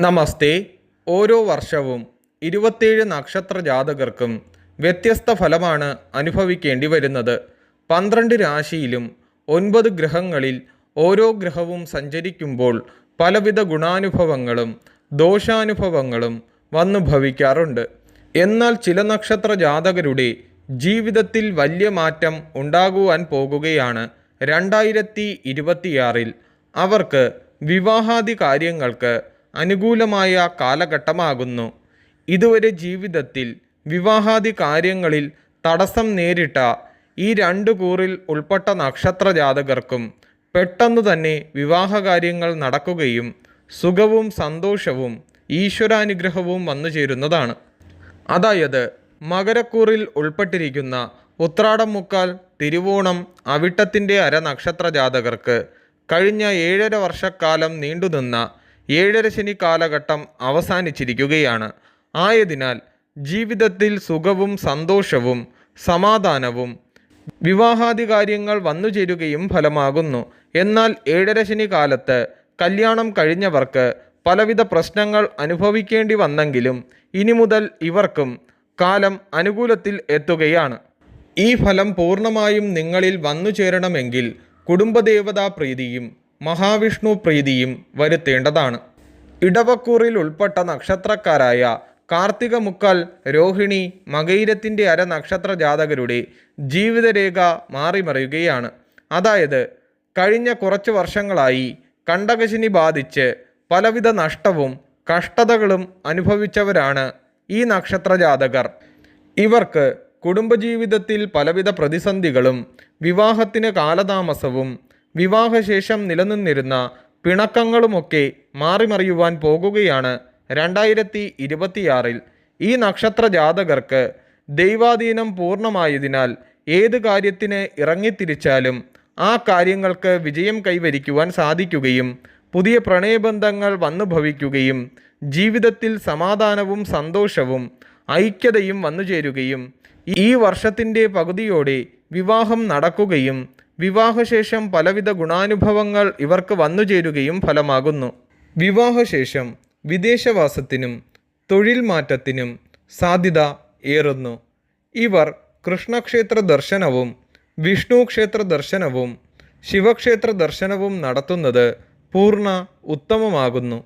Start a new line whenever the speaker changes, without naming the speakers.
നമസ്തേ. ഓരോ വർഷവും ഇരുപത്തേഴ് നക്ഷത്ര ജാതകർക്കും വ്യത്യസ്ത ഫലമാണ് അനുഭവിക്കേണ്ടി വരുന്നത്. പന്ത്രണ്ട് രാശിയിലും ഒൻപത് ഗ്രഹങ്ങളിൽ ഓരോ ഗ്രഹവും സഞ്ചരിക്കുമ്പോൾ പലവിധ ഗുണാനുഭവങ്ങളും ദോഷാനുഭവങ്ങളും വന്നു ഭവിക്കാറുണ്ട്. എന്നാൽ ചില നക്ഷത്ര ജാതകരുടെ ജീവിതത്തിൽ വലിയ മാറ്റം ഉണ്ടാകുവാൻ പോകുകയാണ്. രണ്ടായിരത്തി ഇരുപത്തിയാറിൽ അവർക്ക് വിവാഹാദി കാര്യങ്ങൾക്ക് അനുകൂലമായ കാലഘട്ടമാകുന്നു. ഇതുവരെ ജീവിതത്തിൽ വിവാഹാദി കാര്യങ്ങളിൽ തടസ്സം നേരിട്ട ഈ രണ്ടു കൂറിൽ ഉൾപ്പെട്ട നക്ഷത്ര ജാതകർക്കും പെട്ടെന്ന് തന്നെ വിവാഹകാര്യങ്ങൾ നടക്കുകയും സുഖവും സന്തോഷവും ഈശ്വരാനുഗ്രഹവും വന്നു ചേരുന്നതാണ്. അതായത് മകരക്കൂറിൽ ഉൾപ്പെട്ടിരിക്കുന്ന ഉത്രാടം മുക്കാൽ തിരുവോണം അവിട്ടത്തിന്റെ അര നക്ഷത്ര ജാതകർക്ക് കഴിഞ്ഞ ഏഴര വർഷക്കാലം നീണ്ടുനിന്ന ഏഴര ശനി കാലഘട്ടം അവസാനിച്ചിരിക്കുകയാണ്. ആയതിനാൽ ജീവിതത്തിൽ സുഖവും സന്തോഷവും സമാധാനവും വിവാഹാദി കാര്യങ്ങൾ വന്നു ചേരുകയും ഫലമാകുന്നു. എന്നാൽ ഏഴര ശനി കാലത്ത് കല്യാണം കഴിഞ്ഞവർക്ക് പലവിധ പ്രശ്നങ്ങൾ അനുഭവിക്കേണ്ടി വന്നെങ്കിലും ഇനി മുതൽ ഇവർക്കും കാലം അനുകൂലത്തിൽ എത്തുകയാണ്. ഈ ഫലം പൂർണമായും നിങ്ങളിൽ വന്നു ചേരണമെങ്കിൽ കുടുംബദേവതാ പ്രീതിയും മഹാവിഷ്ണു പ്രീതിയും വരുത്തേണ്ടതാണ്. ഇടവക്കൂറിൽ ഉൾപ്പെട്ട നക്ഷത്രക്കാരായ കാർത്തിക മുക്കാൽ രോഹിണി മകൈരത്തിന്റെ അര നക്ഷത്ര ജാതകരുടെ ജീവിതരേഖ മാറിമറിയുകയാണ്. അതായത് കഴിഞ്ഞ കുറച്ച് വർഷങ്ങളായി കണ്ടകശിനി ബാധിച്ച് പലവിധ നഷ്ടവും കഷ്ടതകളും അനുഭവിച്ചവരാണ് ഈ നക്ഷത്ര ജാതകർ. ഇവർക്ക് കുടുംബജീവിതത്തിൽ പലവിധ പ്രതിസന്ധികളും വിവാഹത്തിന് കാലതാമസവും വിവാഹശേഷം നിലനിന്നിരുന്ന പിണക്കങ്ങളുമൊക്കെ മാറിമറിയുവാൻ പോകുകയാണ് രണ്ടായിരത്തി ഇരുപത്തിയാറിൽ ഈ നക്ഷത്ര ജാതകർക്ക് ദൈവാധീനം പൂർണമായതിനാൽ ഏത് കാര്യത്തിന് ഇറങ്ങിത്തിരിച്ചാലും ആ കാര്യങ്ങൾക്ക് വിജയം കൈവരിക്കുവാൻ സാധിക്കുകയും പുതിയ പ്രണയബന്ധങ്ങൾ വന്നു ഭവിക്കുകയും ജീവിതത്തിൽ സമാധാനവും സന്തോഷവും ഐക്യതയും വന്നു ചേരുകയും ഈ വർഷത്തിന്റെ പകുതിയോടെ വിവാഹം നടക്കുകയും വിവാഹശേഷം പലവിധ ഗുണാനുഭവങ്ങൾ ഇവർക്ക് വന്നുചേരുകയും ഫലമാകുന്നു. വിവാഹശേഷം വിദേശവാസത്തിനും തൊഴിൽ മാറ്റത്തിനും സാധ്യത ഏറുന്നു. ഇവർ കൃഷ്ണക്ഷേത്ര ദർശനവും വിഷ്ണു ക്ഷേത്ര ദർശനവും ശിവക്ഷേത്ര ദർശനവും നടത്തുന്നത് പൂർണ ഉത്തമമാകുന്നു.